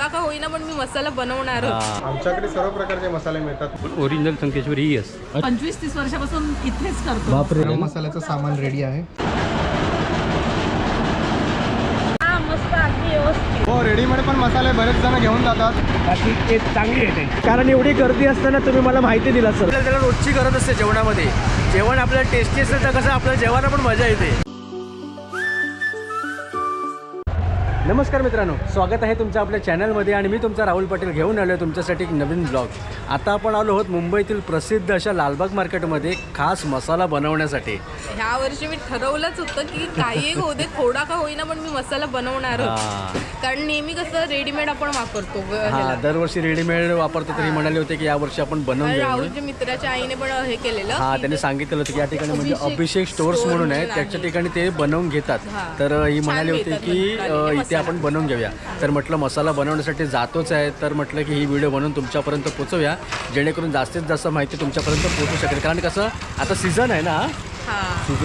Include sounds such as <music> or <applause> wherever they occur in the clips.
थोडा का होईना पण मी मसाला बनवणार आमच्याकडे सर्व प्रकारचे मसाले मिळतात. ओरिजिनल संकेश्वरी ही पंचवीस तीस वर्षापासून इथेच करतो. बापरे. गरम मसाल्याचं सामान रेडी आहे. हा रेडीमेड पण मसाले बरेच जण घेऊन जातात. बाकी ते चांगली येते कारण एवढी गर्दी असताना तुम्ही मला माहिती दिला सर. आपल्याला त्याला रोजची गरज असते जेवणामध्ये. जेवण आपल्याला टेस्टी असेल तर कसं आपल्याला जेवायला पण मजा येते. नमस्कार मित्रांनो स्वागत आहे तुमचं आपल्या चॅनलमध्ये आणि मी तुमचा राहुल पाटील घेऊन आलो आहे तुमच्यासाठी एक नवीन ब्लॉग आता आपण आलो आहोत मुंबईतील प्रसिद्ध अशा लालबाग मार्केटमध्ये खास मसाला बनवण्यासाठी ह्या वर्षी मी ठरवलंच होतं की काही एक होऊ दे थोडा का होईना पण मी मसाला बनवणार. कारण नेहमी कसं रेडीमेड आपण वापरतो हा. दरवर्षी रेडीमेड वापरतो तरी म्हणाले होते की यावर्षी आपण बनवून. राहुलच्या मित्राच्या आईने पण हे केलेलं हा त्यांनी सांगितलं होतं की या ठिकाणी म्हणजे अभिषेक स्टोअर्स स्टोअर म्हणून आहे त्याच्या. ठिकाणी ते बनवून घेतात. तर ही म्हणाली होती की अ, इथे. आपण बनवून घेऊया. तर म्हटलं मसाला बनवण्यासाठी जातोच आहे. तर म्हटलं की ही व्हिडिओ बनवून तुमच्यापर्यंत पोचवूया. जेणेकरून जास्तीत जास्त माहिती तुमच्यापर्यंत पोहोचू शकेल. कारण कसं आता सीझन आहे ना हा.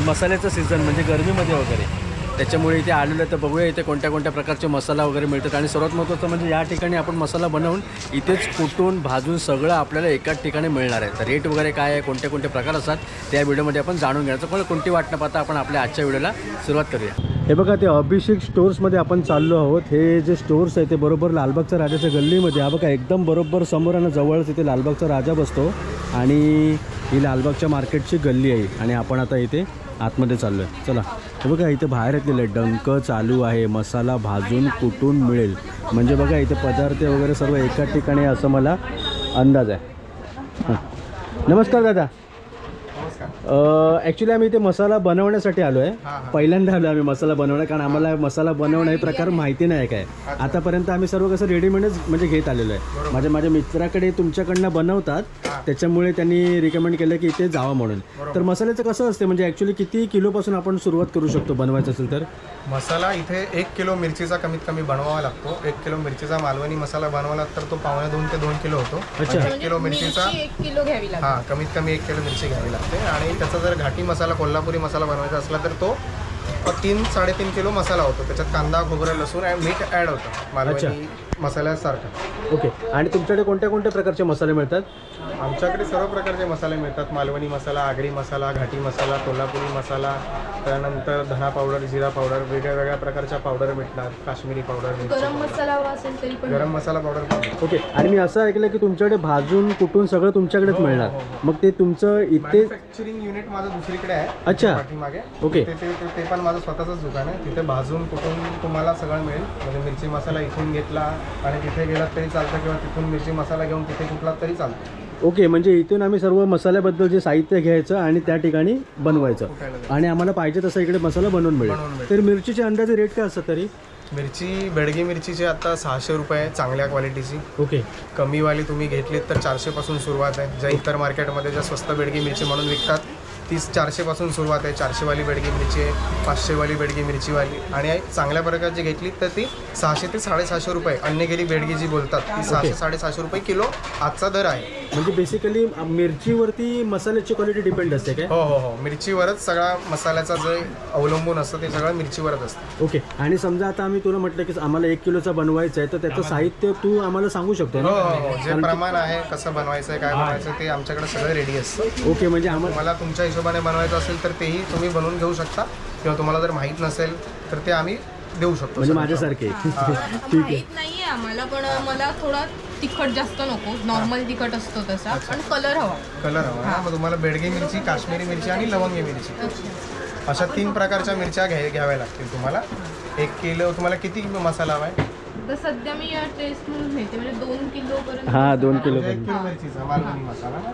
मसाल्याचं सीझन म्हणजे गरमीमध्ये वगैरे. त्याच्यामुळे इथे आलेलं तर बघूया इथे कोणत्या कोणत्या प्रकारचे मसाला वगैरे मिळतात. आणि सर्वात महत्त्वाचं म्हणजे या ठिकाणी आपण मसाला बनवून इथेच कुटून भाजून सगळं आपल्याला एकाच ठिकाणी मिळणार आहे. तर रेट वगैरे काय आहे कोणते कोणते प्रकार असतात त्या व्हिडिओमध्ये आपण जाणून घ्यायचं पण कोणती वाट न पाहता आपण आपल्या आजच्या व्हिडिओला सुरुवात करूया. हे बघा ते अभिषेक स्टोर्समध्ये आपण चाललो आहोत. हे जे स्टोर्स आहे ते बरोबर लालबागच्या राजाच्या गल्लीमध्ये. हा बघा एकदम बरोबर समोर आणि जवळच इथे लालबागचा राजा बसतो. आणि ही लालबागच्या मार्केटची गल्ली आहे. आणि आपण आता इथे आतमध्ये चाललो आहे चला. हे बघा इथे बाहेर येतलेलं डंक चालू आहे मसाला भाजून कुटून मिळेल. म्हणजे बघा इथे पदार्थ वगैरे सर्व एका ठिकाणी असं मला अंदाज आहे. हां. नमस्कार दादा. ॲक्च्युली आम्ही इथे मसाला बनवण्यासाठी आलो आहे हां, हां. पहिल्यांदा आलो आम्ही मसाला बनवणं कारण आम्हाला मसाला बनवणं हे प्रकार माहिती नाही काय. आतापर्यंत आम्ही सर्व कसं रेडीमेडच म्हणजे घेत आलेलो आहे. माझ्या माझ्या मित्राकडे तुमच्याकडनं बनवतात. त्याच्यामुळे त्यांनी रिकमेंड केलं की इथे जावं म्हणून. तर मसाल्याचं कसं असते म्हणजे ॲक्च्युली किती किलोपासून आपण सुरुवात करू शकतो बनवायचं असेल तर? मसाला इथे एक किलो मिरचीचा कमीत कमी बनवावा लागतो. एक किलो मिरचीचा मालवणी मसाला बनवावा तर तो पावणे दोन ते दोन किलो होतो. अच्छा. एक किलो मिरचीचा मिरची एक किलो घ्यावी लागते. हा कमीत कमी एक किलो मिरची घ्यावी लागते. आणि त्याचा जर घाटी मसाला कोल्हापुरी मसाला बनवायचा असला तर तो तीन साडेतीन किलो मसाला होतो. त्याच्यात कांदा खोबरं लसूण आणि मीठ ॲड होतं. मालवणी मसाल्यासारखं. ओके. आणि तुमच्याकडे कोणत्या कोणत्या प्रकारचे मसाले मिळतात? आमच्याकडे सर्व प्रकारचे मसाले मिळतात. मालवणी मसाला आगरी मसाला घाटी मसाला कोल्हापुरी मसाला त्यानंतर धना पावडर जिरा पावडर वेगळ्या वेगळ्या प्रकारच्या पावडर मिळतात काश्मीरी पावडर मिरची गरम. मसाला हवा असेल तरी पण. गरम मसाला पावडर. ओके. आणि मी असं ऐकलं की तुमच्याकडे भाजून कुटून सगळं तुमच्याकडेच हो, हो, मिळणार. हो, मग ते तुमचं इथे मॅन्युफॅक्चरिंग युनिट माझं दुसरीकडे आहे. अच्छा. पाठीमागे. ओके. ते ते- ते- ते पण माझं स्वतःच दुकान आहे. तिथे भाजून कुठून तुम्हाला सगळं मिळेल. म्हणजे मिरची मसाला इथून घेतला आणि तिथे गेलात तरी चालतं किंवा तिथून मिरची मसाला घेऊन तिथे कुठलात तरी चालतं. ओके म्हणजे इथून आम्ही सर्व मसाल्याबद्दल जे साहित्य घ्यायचं आणि त्या ठिकाणी बनवायचं. आणि आम्हाला पाहिजे तसं इकडे मसाला बनवून मिळेल. तर मिरचीचे अंदाजे रेट काय असतात तरी? मिरची बेडगी मिरचीची आता सहाशे रुपये चांगल्या क्वालिटीची. ओके. कमीवाली तुम्ही घेतलीत तर चारशेपासून सुरुवात आहे. ज्या इतर मार्केटमध्ये ज्या स्वस्त बेडगी मिरची म्हणून विकतात तीच चारशेपासून सुरुवात आहे. चारशेवाली बेडगी मिरची आहे पाचशेवाली बेडगी मिरचीवाली. आणि चांगल्या प्रकारची घेतली तर ती सहाशे ते साडेसहाशे रुपये. अन्य गेली बेडगी जी बोलतात ती सहाशे साडेसहाशे रुपये किलो आजचा दर आहे. म्हणजे बेसिकली मिरचीवरती मसाल्याची क्वालिटी डिपेंड असते काय? हो हो हो. मिरचीवरच सगळा मसाल्याचा जे अवलंबून असतं ते सगळं मिरचीवरच असतं. ओके. आणि समजा आता आम्ही तुला म्हटलं की आम्हाला एक किलोचा बनवायचं आहे तर त्याचं साहित्य तू आम्हाला सांगू शकतो हो ना? हो हो जे प्रमाण आहे कसं बनवायचं आहे काय बनवायचं ते आमच्याकडे सगळं रेडी असतं. ओके म्हणजे आम्हाला तुम्हाला तुमच्या हिशोबाने बनवायचं असेल तर तेही तुम्ही बनवून घेऊ शकता. किंवा तुम्हाला जर माहीत नसेल तर ते आम्ही देऊ शकतो म्हणजे. माझ्यासारखे. हा. <laughs> ठीक आहे. माहीत नाहीये आम्हाला पण मला थोडा तिखट जास्त नको. नॉर्मल तिखट असतो तसा पण कलर हवा. कलर हवा ना? मग तुम्हाला बेडगी मिरची काश्मीरी मिरची आणि लवंगी मिरची. अशा तीन प्रकारच्या मिरच्या घ्या घ्याव्या लागतील तुम्हाला. एक किलो तुम्हाला किती मसाला हवा आहे तर सध्या मी टेस्ट म्हणून घेते म्हणजे दोन किलो पर्यंत हा दोन किलो म्हणजे एक किलो मिरचीचा मालवणी मसाला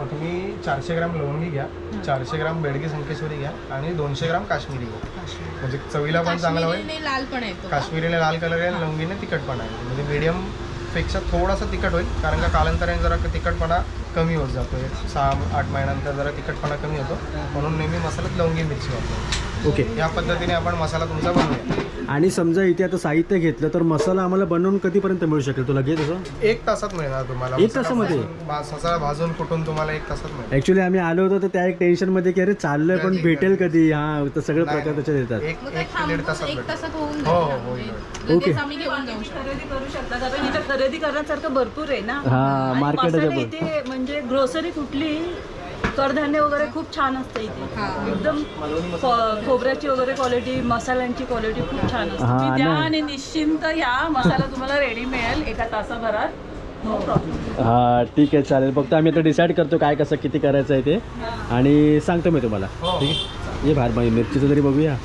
मग तुम्ही चारशे ग्राम लवंगी घ्या चारशे ग्राम बेडगी संकेश्वरी घ्या आणि दोनशे ग्राम काश्मीरी घ्या. म्हणजे चवीला पण चांगला होईल लाल पण येतो का? काश्मीरीने लाल कलर आहे लवंगीने तिखटपणा आहे. म्हणजे मीडियमपेक्षा थोडासा तिखट होईल कारण का कालांतराने जरा तिखटपणा कमी होत जातो. एक सहा आठ महिन्यानंतर जरा तिखटपणा कमी होतो. म्हणून नेहमी मसाल्यात लवंगी मिरची वापरतो ओके. या पद्धतीने आपण मसाला तुमचा बनवूया. आणि समजा इथे आता साहित्य घेतलं तर मसाला आम्हाला बनवून कधीपर्यंत मिळू शकेल? तुला घे तसं. एक तासात मिळणार तुम्हाला. एक मसाला तासामध्ये? भाजून- भा- मसाला भाजून कुठून तुम्हाला एक तासात मिळेल ॲक्च्युली आम्ही आलो होतो तर त्या एक टेन्शनमध्ये की अरे चाललोय पण भेटेल कधी? हा तर सगळं प्रकार त्याच्यात येतात. एक मग ते एक ते थांबून दीड तासात एक भेटेल. तासात होऊन हो, हो, जाईल. होईल, ओके. लगेच आम्ही घेऊन जाऊ शकतो. खरेदी करू शकता कारण इथं खरेदी करण्यासारखं भरपूर आहे ना. हा, आणि market आहे मसाले जबरदस्त. इथे म्हणजे ग्रोसरी कुठली कडधान्य वगैरे खूप छान असतं इथे. एकदम खोबऱ्याची वगैरे क्वालिटी मसाल्यांची क्वालिटी खूप छान असते. हा, तुम्ही द्या. आणि निश्चिंत या. मसाला तुम्हाला रेडी मिळेल एका तासाभरात. नो प्रॉब्लेम हा ठीक आहे चालेल. फक्त आम्ही आता डिसाईड करतो काय कसं किती करायचं आहे ते. आणि सांगतो मी तुम्हाला. हो. ठीक आहे? ये भार मिरचीचं तरी बघूया.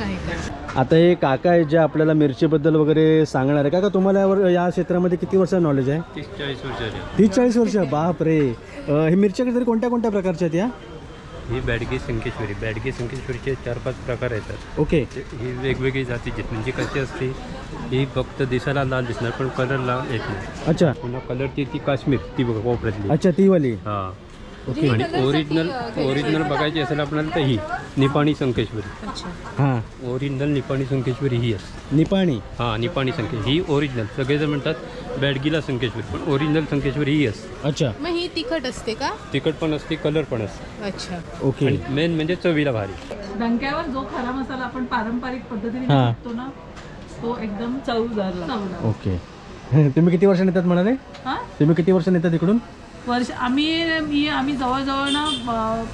का आता हे काका आहेत जे आपल्याला मिरचीबद्दल वगैरे सांगणार आहे काका तुम्हाला यावर या क्षेत्रामध्ये किती वर्ष नॉलेज आहे? तीस चाळीस वर्षाची तीस चाळीस वर्ष? बाप रे. अं, हे मिरच्या तरी कोणत्या कोणत्या प्रकारच्या आहेत या? ही बॅडगी संकेश्वरी. बॅडगी संकेश्वरीचे चार पाच प्रकार येतात. ओके. ते- ही वेगवेगळी जातीची. म्हणजे कशी असते? ही फक्त दिसायला लाल दिसणार पण कलर लाल येत नाही. अच्छा. पुन्हा कलरची ती काश्मीर ती बघा कोपऱ्यातली. अच्छा ती वाली. हा. ओके. आणि ओरिजिनल ओरिजिनल बघायची असेल आपल्याला तर ही निपाणी संकेश्वरी. अच्छा. हां. ओरिजिनल निपाणी संकेश्वरी ही असते निपाणी? हां निपाणी संकेश ही ओरिजिनल. सगळेजण म्हणतात बॅडगीला संकेश्वरी पण ओरिजिनल संकेश्वरी ही असते. अच्छा. मग ही तिखट असते का? तिखट पण असते कलर पण असते. अच्छा. ओके. आणि मेन म्हणजे चवीला भारी. डंक्यावर जो खरा मसाला आपण पारंपरिक पद्धतीने हा. ना तो एकदम चवदार चवदार ओके. <laughs> तुम्ही किती वर्षांनी येतात म्हणाले? हा? तुम्ही किती वर्षांनी येतात इकडून? वर्ष आम्ही मी आम्ही जवळजवळ ना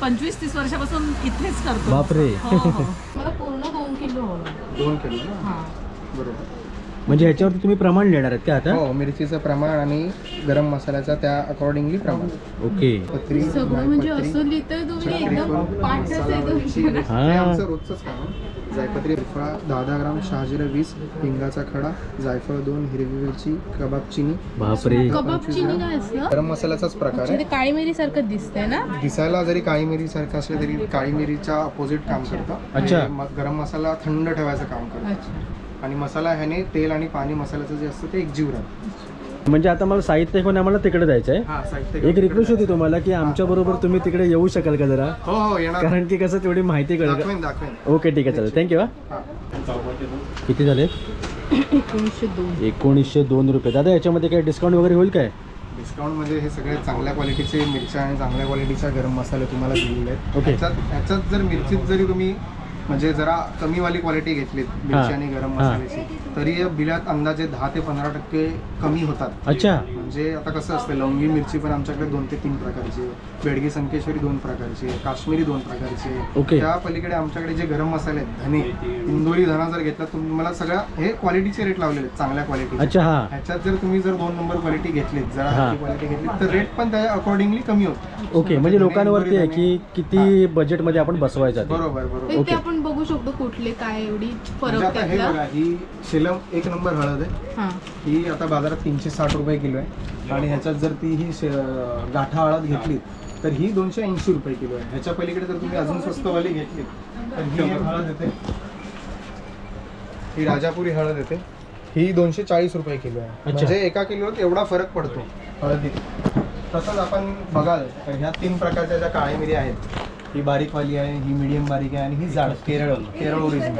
पंचवीस तीस वर्षापासून इथेच करतो बापरे हो, हो. <laughs> मला पूर्ण दोन किलो हवं दोन किलो ना हां बरोबर म्हणजे ह्याच्यावरती तुम्ही प्रमाण देणार आहेत का आता हो मिरचीचं प्रमाण आणि गरम मसाल्याचा त्या अकॉर्डिंगली प्रमाण ओके पत्री सगळं म्हणजे असं लिहितं तुम्ही चक्री एकदम फूल, पाठच मसाला आहे मिरची, तुमच्या. हा. हे आमचं रोजचंच काम आहे. जायपत्री त्रिफळा दहा दहा ग्राम शहाजिरा वीस हिंगाचा खडा जायफळ दोन हिरवी मिरची कबाब चिनी. बापरे. कबाब चिनी काय असतं गरम मसाल्याचाच प्रकार आहे. ते काळी मिरी सारखं दिसतंय ना? दिसायला जरी काळी मिरी सारखं असलं तरी काळी मिरीच्या अपोजिट काम करतं. अच्छा. हे म- गरम मसाला थंड ठेवायचं काम करतं. अच्छा. आणि मसाला ह्याने तेल आणि पाणी मसाल्याचं जे असतं ते एकजीव राहतं. म्हणजे आता मला साहित्य घेऊन आम्हाला तिकडे जायचं आहे हा एक रिक्वेस्ट होती तुम्हाला की आमच्या बरोबर तुम्ही तिकडे येऊ शकाल का जरा? हो हो येणार. कारण की कसं तेवढी माहिती कळेल ओके ठीक आहे चालेल. थँक्यू हा. किती झाले? एकोणीसशे दोन एकोणीसशे दोन रुपये. दादा याच्यामध्ये काही डिस्काउंट वगैरे होईल काय? डिस्काउंटमध्ये हे सगळे चांगल्या क्वालिटीचे मिरच्या आणि चांगल्या क्वालिटीच्या गरम मसाले तुम्हाला दिलेले आहेत. ओके. ह्याच्यात जर मिरचीत जरी तुम्ही म्हणजे जरा कमीवाली क्वालिटी घेतलीत मिरची आणि गरम. मसाल्याची तरी या बिलात अंदाजे दहा ते पंधरा टक्के कमी होतात अच्छा म्हणजे आता कसं असतं लवंगी मिरची पण आमच्याकडे दोन ते तीन प्रकारची आहे. बेडगी संकेश्वरी दोन प्रकारची आहे. काश्मीरी दोन प्रकारची आहे. ओके. त्या पलीकडे आमच्याकडे जे गरम मसाले आहेत धने इंदोरी धना जर घेतला तुम्हाला सगळ्या हे क्वालिटीचे रेट लावलेले आहेत चांगल्या क्वालिटी अच्छा हा ह्याच्यात जर तुम्ही जर दोन नंबर क्वालिटी घेतलीत जरा हा. क्वालिटी घेतली तर रेट पण त्या अकॉर्डिंगली कमी होतो ओके म्हणजे लोकांवरती आहे की किती बजेटमध्ये आपण बसवायचं बरोबर बरोबर ओके. आपण बघू शकतो कुठले काय एवढी म्हणजे फरक आता हे त्यातला. बघा ही शेलम एक नंबर हळद आहे. हां. ही आता बाजारात तीनशे साठ रुपये किलो आहे. आणि ह्याच्यात जर ती ही शे- गाठा हळद घेतली तर ही दोनशे ऐंशी रुपये किलो आहे. ह्याच्या पलीकडे जर तुम्ही अजून स्वस्तवाली घेतली तर ही एक हळद येते. ही राजापुरी हळद येते. ही दोनशे चाळीस रुपये किलो आहे. म्हणजे एका किलोत एवढा फरक पडतो हळदीत. तसंच आपण बघाल तर ह्या तीन प्रकारच्या ज्या काळ्या मिरी आहेत ही बारीकवाली आहे ही मिडियम बारीक आहे आणि ही जाड केरळ केरळ ओरिजिनल?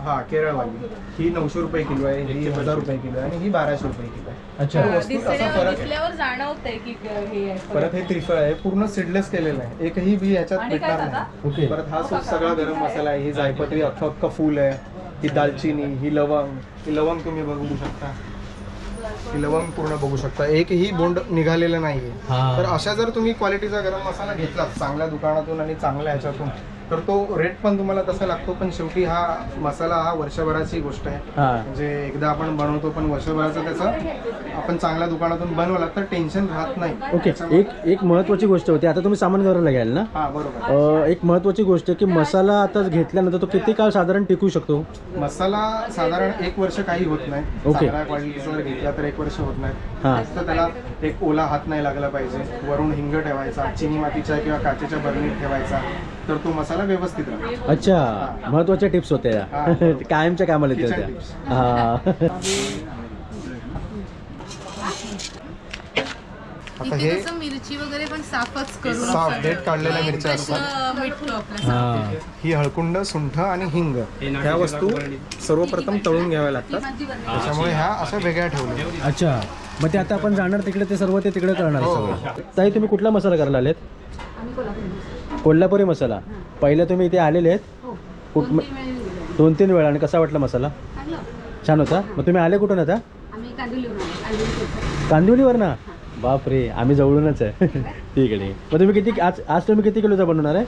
हा केरळवाली. ही नऊशे रुपये किलो आहे ही हजार रुपये किलो आहे आणि ही बाराशे रुपये किलो आहे. हे परत हे त्रिफळ आहे पूर्ण सीडलेस केलेलं आहे. एकही बी याच्यात भेटणार? नाही. ओके. परत हा सु- सगळा गरम मसाला आहे ही जायपत्री अख्खं अख्खं फूल आहे ही दालचिनी ही लवंग ही लवंग तुम्ही बघू शकता. ही लवंग पूर्ण बघू शकता एकही बोंड निघालेलं नाहीये. तर अशा जर तुम्ही क्वालिटीचा गरम मसाला घेतला चांगल्या दुकानातून आणि चांगल्या ह्याच्यातून तर तो रेट पण तुम्हाला तसा लागतो पण शेवटी हा मसाला हा वर्षभराची गोष्ट आहे. हा. म्हणजे एकदा आपण बनवतो पण वर्षभराचं त्याचं आपण चांगल्या दुकानातून बनवला तर टेन्शन राहत नाही. ओके एक एक महत्वाची गोष्ट होती. आता तुम्ही सामान घराला घ्याल ना? हा बरोबर. अ, एक महत्वाची गोष्ट की मसाला आता घेतल्यानंतर तो किती काळ साधारण टिकू शकतो? मसाला साधारण एक वर्ष काही होत नाही. ओके. चांगल्या क्वालिटीचा जर घेतला तर एक वर्ष होत नाही. हा. फक्त त्याला एक ओला हात नाही लागला पाहिजे. वरून हिंग ठेवायचा चिनी मातीच्या किंवा काचेच्या बरणीत ठेवायचा. तर तो मसाला व्यवस्थित राहतो. अच्छा महत्त्वाच्या टिप्स होत्या हा. या <laughs> कायमच्या कामाला येतील Kitchen त्या tips. हा. आता इथे हे कसं मिरची वगैरे पण साफच करून साफ डेट काढलेल्या मिरच्या असतात हां. ही हळकुंड सुंठ आणि हिंग ह्या वस्तू सर्वप्रथम तळून घ्याव्या लागतात. त्याच्यामुळे ह्या अशा वेगळ्या ठेवल्या. अच्छा. मग ते आता आपण जाणार तिकडे ते सर्व ते तिकडे करणार हो, सगळं. ताई तुम्ही कुठला मसाला करायला आलेत? कोल्हापुरी मसाला. पहिला तुम्ही इथे आलेले आहेत. कुठ दोन तीन वेळा आणि कसा वाटला मसाला? छान होता? मग तुम्ही आले कुठून आता? कांदिवलीवर ना बाप रे आम्ही जवळूनच आहे. <laughs> ठीक आहे ठीक आहे. मग तुम्ही किती आज आज तुम्ही किती किलोचा बनवणार आहे?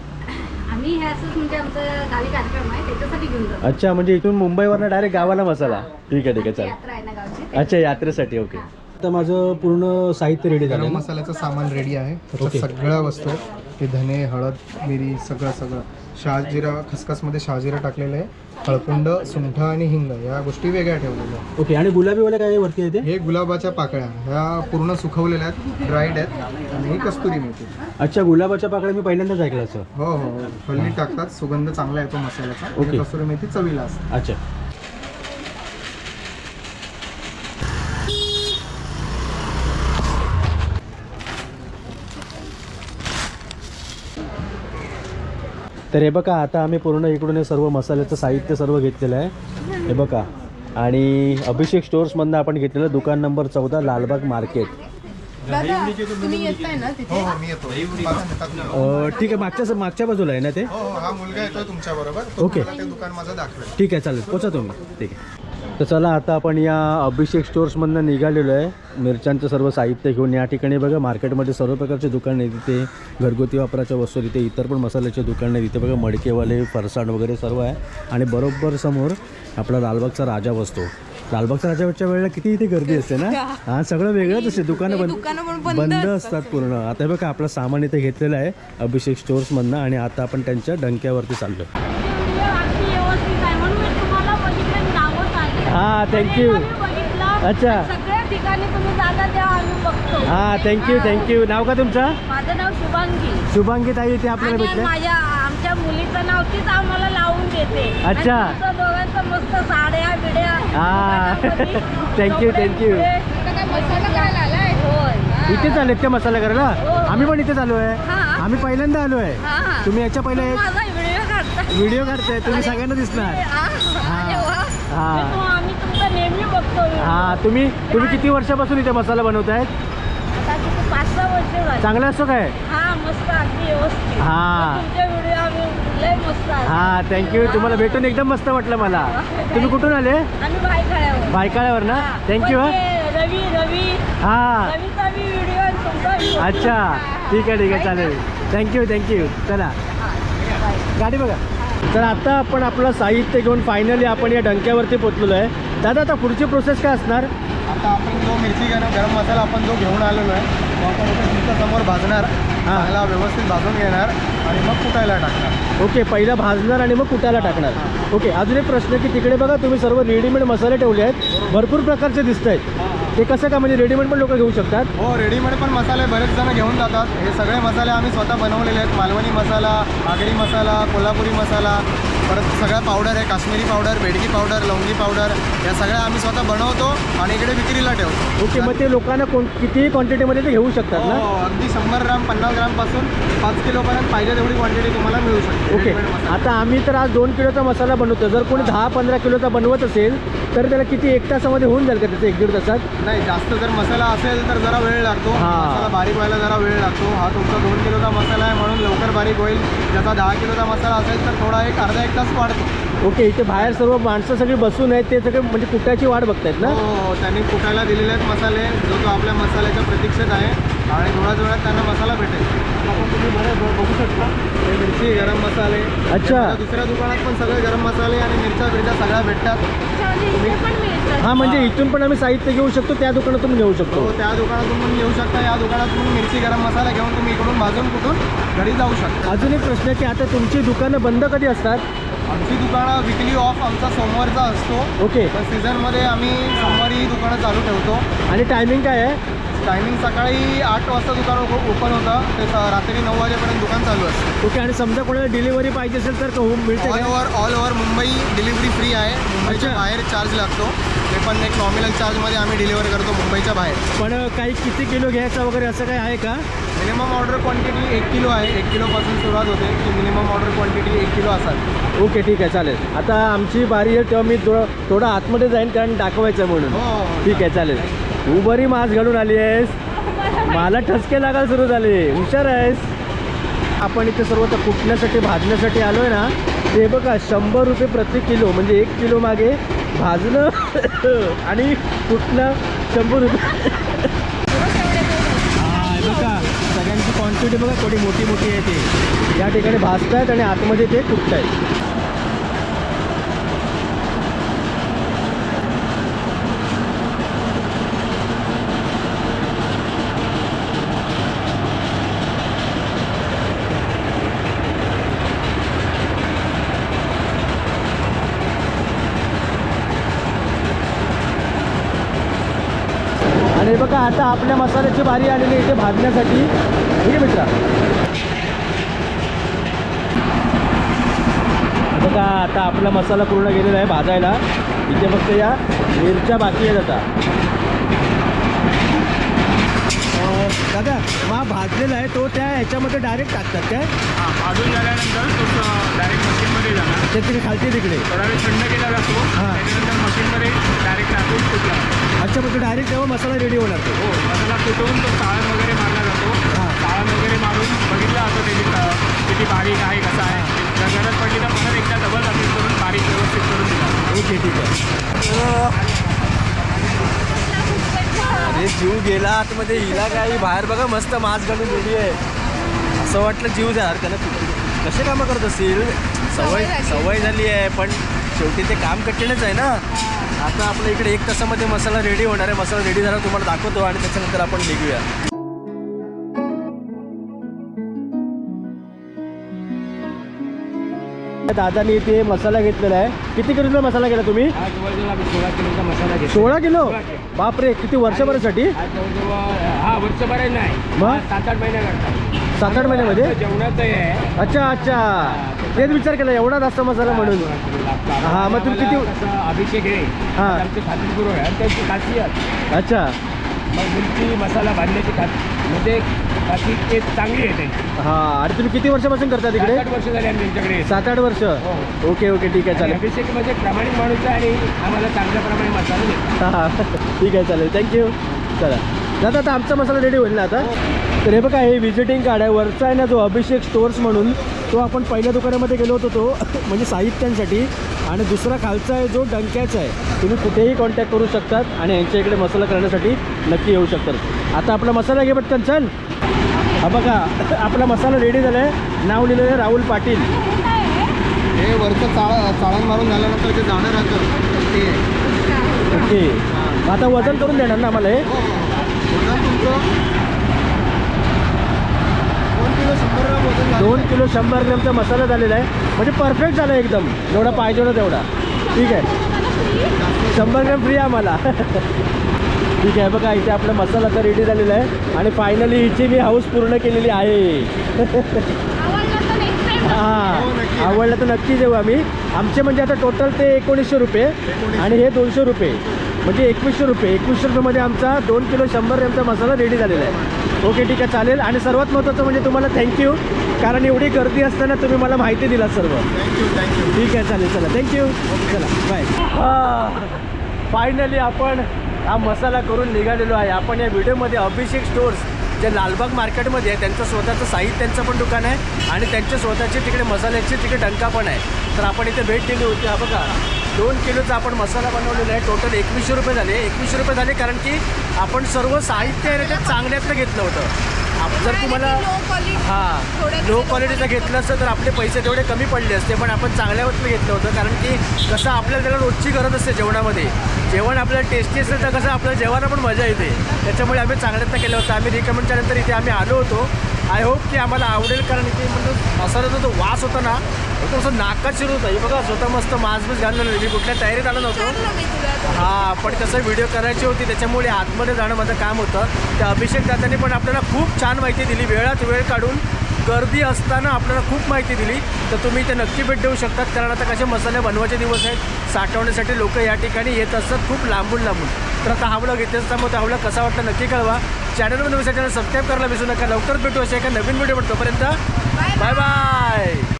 आम्ही हे असंच म्हणजे आमचं गावी कार्यक्रम आहे त्याच्यासाठी घेऊन जातो. अच्छा म्हणजे इथून मुंबईवरनं डायरेक्ट गावाला मसाला. ठीक आहे ठीक आहे चालेल यात्रा आहे ना गावची. अच्छा यात्रेसाठी ओके. आता माझं पूर्ण साहित्य रेडी झालं? मसाल्याचं सामान रेडी आहे. सगळ्या वस्तू ते धने हळद मिरी सगळं सगळं. शहाजिरा खसखसमध्ये शहाजिरा टाकलेलं आहे. हळकुंड सुंठ आणि हिंग या गोष्टी वेगळ्या ठेवलेल्या आहेत. ओके आणि गुलाबीवाले काय वरती आहे ते? हे गुलाबाच्या पाकळ्या. ह्या पूर्ण सुकवलेल्या आहेत. ड्राईड आहेत. आणि ही कस्तुरी मेथी. अच्छा गुलाबाच्या पाकळ्या मी पहिल्यांदाच ऐकलं असं. हो हो. हो. हल्ली टाकतात. सुगंध चांगला येतो मसाल्याचा. ओके. कस्तुरी मेथी चवीला असते अच्छा. तर हे बघा आता आम्ही पूर्ण इकडून हे सर्व मसाल्याचं साहित्य सर्व घेतलेलं आहे. हे बघा. आणि अभिषेक स्टोर्समधनं आपण घेतलेलं दुकान नंबर चौदा लालबाग मार्केट. दादा तुम्ही येताय ना हो तिथे हो ठीक आहे मागच्या मागच्या बाजूला आहे ना ते? हो हो हा ओके. ठीक आहे चालेल. पोचा तुम्ही. ठीक आहे. तर चला आता आपण या अभिषेक स्टोर्समधनं निघालेलो आहे. मिरच्यांचं सर्व साहित्य घेऊन या ठिकाणी बघा मार्केटमध्ये सर्व प्रकारचे दुकान आहे तिथे घरगुती वापराच्या वस्तू तिथे इतर पण मसाल्याचे दुकान आहे तिथे बघा मडकेवाले फरसाण वगैरे सर्व आहे. आणि बरोबर समोर आपला लालबागचा राजा बसतो लालबागचा राजाच्या वेळेला किती इथे गर्दी असते ना? <laughs> हा सगळं वेगळंच असते. दुकानं बंद बंद असतात. पूर्ण. आता बघा आपलं सामान इथे घेतलेलं आहे अभिषेक स्टोर्समधनं आणि आता आपण त्यांच्या डंक्यावरती चाललो व्हिडिओ अगदी व्यवस्थित आहे म्हणून मी तुम्हाला बघितलं नावं सांगितलं हां थँक्यू अच्छा. सगळ्या ठिकाणी तुम्ही जाता तेव्हा आम्ही बघतो. हां थँक्यू थँक्यू नाव का तुमचं? माझं नाव शुभांगी. शुभांगी ताई इथे आपल्याला आणि भेटले माझ्या आमच्या मुलीचं नाव तीच आम्हाला लावून देते. अच्छा. तुमचं दोघांचं मस्त साड्या बिड्या हा. दुकानामध्ये <laughs> Thank you, thank you. कपडे, आता काय मसाला करायला आलाय? होय. इथेच आलेत का मसाला करायला? आम्ही पण इथेच आलो आहे हां. आम्ही पहिल्यांदा आलो आहे हा, हा. तुम्ही याच्या पहिले माझा व्हिडिओ काढता व्हिडिओ काढताय तुम्ही सगळ्यांना दिसणार. वा. हा. मी तो- आम्ही तुमचा नेहमी बघतो video. हा तुम्ही तुम्ही किती वर्षापासून इथे मसाला पाच सहा वर्ष झाली. चांगला असतो काय? हा मस्त अगदी व्यवस्थित. हा. तर तुमचे व्हिडिओ आम्ही लय मस्त आहे हा थँक्यू तुम्हाला भेटून एकदम मस्त वाटलं मला. तुम्ही कुठून आले? आम्ही बायकाळ्यावर ना? थँक्यू हा. रवी रवी. हा. रवीचा मी व्हिडिओ आणि तुमचा व्हिडिओ. अच्छा. ठीक आहे ठीक आहे चालेल. थँक्यू थँक्यू चला. गाडी बघा. तर आता आपण आपलं साहित्य घेऊन फायनली आपण या डंक्यावरती पोचलेलो आहे. दादा आता पुढची प्रोसेस काय असणार? आता आपण जो मिरची गरम गरम मसाला आपण जो घेऊन आलेलो आहे तो आपण इथे तुमच्यासमोर भाजणार चांगला व्यवस्थित भाजून घेणार आणि मग कुटायला टाकणार. ओके पहिला भाजणार आणि मग कुटायला टाकणार. ओके अजून एक प्रश्न की तिकडे बघा तुम्ही सर्व रेडीमेड मसाले ठेवले आहेत. भरपूर प्रकारचे दिसत आहेत ते कसं का म्हणजे रेडीमेड पण लोक घेऊ शकतात? हो रेडीमेड पण मसाले बरेच जण घेऊन जातात. हे सगळे मसाले आम्ही स्वतः बनवलेले आहेत. मालवणी मसाला आगरी मसाला कोल्हापुरी मसाला परत सगळ्या पावडर आहे Kashmiri powder Byadgi powder Lavangi powder या सगळ्या आम्ही स्वतः बनवतो आणि इकडे विक्रीला ठेवतो. ओके मग ते लोकांना कोण कितीही क्वांटिटीमध्ये ते घेऊ शकतात ना? हो अगदी शंभर ग्राम पन्नास ग्रामपासून पाच किलोपर्यंत पाहिजे तेवढी क्वांटिटी तुम्हाला मिळू शकते. ओके. आता आम्ही तर आज दोन किलोचा मसाला बनवतो. जर कोणी दहा पंधरा किलोचा बनवत असेल तर त्याला किती एक तासामध्ये होऊन जाईल का त्याचं एक दीड तासात? नाही जास्त जर मसाला असेल तर जरा वेळ लागतो. हा. मसाला बारीक व्हायला जरा वेळ लागतो. हा तुमचा दोन किलोचा मसाला आहे म्हणून बारीक होईल. ज्याचा दहा किलोचा मसाला असेल तर थोडा एक अर्धा एक तास वाढतो. ओके इथे बाहेर सर्व माणसं सगळी बसून आहेत ते सगळे म्हणजे कुटायची वाट बघतायत ना? हो हो, त्यांनी कुटायला दिलेले आहेत मसाले. जो तो आपल्या मसाल्याच्या प्रतीक्षेत आहे आणि थोड्याच वेळात त्यांना मसाला भेटेल. आपण तुम्ही बरं बघू शकता. हे मिरची गरम मसाले. अच्छा. दुसऱ्या दुकानात पण सगळे गरम मसाले आणि मिरच्या बिरच्या सगळ्या भेटतात. हा म्हणजे इथून पण आम्ही साहित्य घेऊ शकतो त्या दुकानातून घेऊ शकतो. हो त्या दुकानातून पण येऊ शकता या दुकानातून मिरची गरम मसाला घेऊन तुम्ही इकडून भाजून कुठून घरी जाऊ शकता. अजून एक प्रश्न आहे की आता तुमची दुकानं बंद कधी असतात? आमची दुकानं विकली ऑफ आमचा सोमवारचा असतो. ओके. तर सीझनमध्ये आम्ही सोमवारी ही दुकानं चालू ठेवतो. आणि टायमिंग काय आहे? टायमिंग सकाळी आठ वाजता दुकान ओपन होतं. ते रात्री नऊ वाजेपर्यंत दुकान चालू असतं. ओके आणि समजा कोणाला डिलिव्हरी पाहिजे असेल तर होम मिळते all over all over Mumbai delivery free आहे. मुंबईच्या. बाहेर चार्ज लागतो. ते पण एक नॉमिनल चार्जमध्ये आम्ही डिलिव्हर करतो मुंबईच्या बाहेर. पण काही किती किलो घ्यायचा वगैरे असं काही आहे का? मिनिमम ऑर्डर क्वांटिटी एक किलो आहे. एक किलोपासून सुरुवात होते. की मिनिमम ऑर्डर क्वांटिटी एक किलो असाल ओके ठीक आहे चालेल. आता आमची बारी आहे. तेव्हा मी थोडं थोडं आतमध्ये जाईन कारण दाखवायचं म्हणून. हो ठीक आहे चालेल. तू बरी मास्क घालून आली आहेस. मला ठसके लागायला सुरू झाले. हुशार आहेस. आपण इथे सर्व तर कुटण्यासाठी भाजण्यासाठी आलो आहे ना ते बघा शंभर रुपये प्रति किलो म्हणजे एक किलो मागे भाजणं <coughs> आणि कुटणं शंभर रुपये. बघा सगळ्यांची क्वांटिटी बघा थोडी मोठी मोठी आहे ते. या ठिकाणी भाजतायत आणि आतमध्ये ते कुटतायत आणि बघा आता आपल्या मसाल्याची बारी आलेली इथे भाजण्यासाठी. ठीक आहे मित्रा? बघा आता आपला मसाला पूर्ण गेलेला आहे भाजायला. इथे फक्त या मिरच्या बाकी आहेत आता अं, दादा हा भाजलेला आहे तो त्या ह्याच्यामध्ये डायरेक्ट टाकतात काय? भाजून झाल्यानंतर तो डायरेक्ट मशीनमध्ये जाणार. ते तिकडे खालती तिकडे. थोडा वेळ थंड केला जातो हां. त्याच्यानंतर मशीनमध्ये डायरेक्ट टाकून कुठला अच्छा म्हणजे डायरेक्ट तेव्हा मसाला रेडी होणार तो. हो मसाला कुटून तो साळण वगैरे मारला जातो हां. साळण वगैरे मारून बघितलं जातं त्याची क- किती बारीक आहे कसं आहे जर गरज पडली तर परत एकदा डबल असेल करून बारीक व्यवस्थित करून दिला ओके ठीक आहे अरे जीव गेला आतमध्ये हिला काही बाहेर बघा मस्त मास्क घालून गेली आहे. असं वाटलं जीव द्या त्यानं कसे कामं करत असतील? सवय सवय झाली. आहे पण शेवटी ते काम कठीणच आहे ना. आता आपल्या इकडे एक तासामध्ये मसाला रेडी होणार आहे. मसाला रेडी झाला तुम्हाला दाखवतो आणि त्याच्यानंतर आपण निघूया. दादानी इथे मसाला घेतलेला आहे. किती किलोचा मसाला केला तुम्ही? सोळा किलोचा मसाला घेतो सोळा किलो? बापरे किती वर्षभरासाठी? हा जवळजवळ वर्षभर नाही. मग? सात आठ सात महिन्यामध्ये? जेवणाचं आहे. अच्छा अच्छा. तेच विचार केला एवढा जास्त मसाला म्हणून. हा, मग तुम्ही किती- अभिषेक आहे हा. आमचे खात्रीपूर्व आहे आणि त्यांची खासियत. अच्छा. मग मिरची मसाला बांधण्याची खात. म्हणजे खासियत ते चांगली त्यांची हा आणि तुम्ही किती वर्षापासून करता तिकडे? सात आठ वर्ष झाली आम्ही त्यांच्याकडे येतो. सात आठ वर्ष? हो. ओके ओके ठीक आहे चालेल. अभिषेक म्हणजे प्रामाणिक माणूस आहे आणि आम्हाला चांगल्या प्रमाणे मसाला देतो. हा हा. ठीक आहे चालेल. थँक्यू चला. दादा आता आमचा मसाला रेडी होईल ना आता? तर हे बघा हे व्हिजिटिंग कार्ड आहे. वरचा आहे ना जो अभिषेक स्टोअर्स म्हणून तो आपण पहिल्या दुकानामध्ये गेलो होतो तो <laughs> म्हणजे साहित्यांसाठी. आणि दुसरा खालचा आहे जो डंक्याचा आहे. तुम्ही कुठेही कॉन्टॅक्ट करू शकतात आणि यांच्या इकडे मसाला करण्यासाठी नक्की येऊ शकतात. आता आपला मसाला घे पटकन चल. हा बघा <laughs> आपला मसाला रेडी झाला आहे नाव लिहिलेलं आहे राहुल पाटील. हे वरचं चाळ चाळण मारून झाल्यानंतर जे जाणं राहतं ओके. मग आता वजन करून देणार ना आम्हाला हे. वजन तुमचं दोन किलो शंभर ग्राम वजन झालं. दोन किलो शंभर ग्रॅमचा मसाला झालेला आहे. म्हणजे परफेक्ट झाला एकदम. जेवढा पाहिजे होता तेवढा. ठीक आहे. शंभर ग्रॅम फ्री आम्हाला. <laughs> ठीक आहे. बघा इथे आपला मसाला तर रेडी झालेला आहे. आणि फायनली हिची मी हाऊस पूर्ण केलेली आहे. <laughs> हां. आवडलं तर नक्की देऊ आम्ही. आमचे म्हणजे आता टोटल ते एकोणीसशे रुपये. आणि हे दोनशे रुपये. म्हणजे एकवीसशे रुपये. एकवीसशे रुपयेमध्ये आमचा दोन किलो शंभर ग्रॅमचा मसाला रेडी झालेला आहे. ओके ठीक आहे चालेल. आणि सर्वात महत्त्वाचं म्हणजे तुम्हाला थँक्यू कारण एवढी गर्दी असताना तुम्ही मला माहिती दिला सर्व. थँक्यू थँक्यू ठीक आहे चालेल चला. थँक्यू चला बाय फायनली आपण हा मसाला करून निघालेलो आहे. आपण या व्हिडिओमध्ये अभिषेक स्टोर्स जे लालबाग मार्केटमध्ये आहे त्यांचं स्वतःचं साहित्यांचं पण दुकान आहे. आणि त्यांच्या स्वतःचे तिकडे मसाल्याचे तिकडे डंका पण आहे. तर आपण इथे भेट दिली होती. हा बघा. दोन किलोचा आपण मसाला बनवलेला आहे. टोटल एकवीसशे रुपये झाले. एकवीसशे रुपये झाले कारण की आपण सर्व साहित्य आहे ते चांगल्यातलं घेतलं होतं. आप- जर तुम्हाला हां. लो क्वालिटीचं घेतलं असतं तर आपले पैसे तेवढे कमी पडले असते. पण आपण चांगल्यावरचं घेतलं होतं कारण की कसं आपल्याला त्याला रोजची गरज असते जेवणामध्ये. जेवण आपल्याला टेस्टी असेल तर कसं आपल्याला जेवायला पण मजा येते. त्याच्यामुळे आम्ही चांगल्यातनं केलं होतं. आम्ही रिकमेंड केल्यानंतर इथे आम्ही आलो होतो. आय होप की आम्हाला आवडेल कारण इथे म्हणजे मसाल्याचा जो वास होता ना तो असं नाकात शिरत होता. हे बघा स्वतः मस्त मास बीस घालून मी कुठल्या तयारीत आलो नव्हतो. हा पण कसं व्हिडिओ करायची होती त्याच्यामुळे आतमध्ये जाणं माझं काम होतं. त्या अभिषेक दादांनी पण आपल्याला खूप छान माहिती दिली. वेळात वेळ काढून गर्दी असताना आपल्याला खूप माहिती दिली. तर तुम्ही इथे नक्की भेट देऊ शकतात कारण आता कसे मसाले बनवायचे दिवस आहेत. साठवण्यासाठी लोक या ठिकाणी येत असतात खूप लांबून लांबून. तर आता हा ब्लॉग इथेच थांबवतो. हा ब्लॉग कसा वाटला नक्की कळवा. चॅनलवर नवीन चॅनल सबस्क्राईब करायला विसरू नका. लवकरच भेटू अशा एका नवीन व्हिडिओ पण तोपर्यंत बाय बाय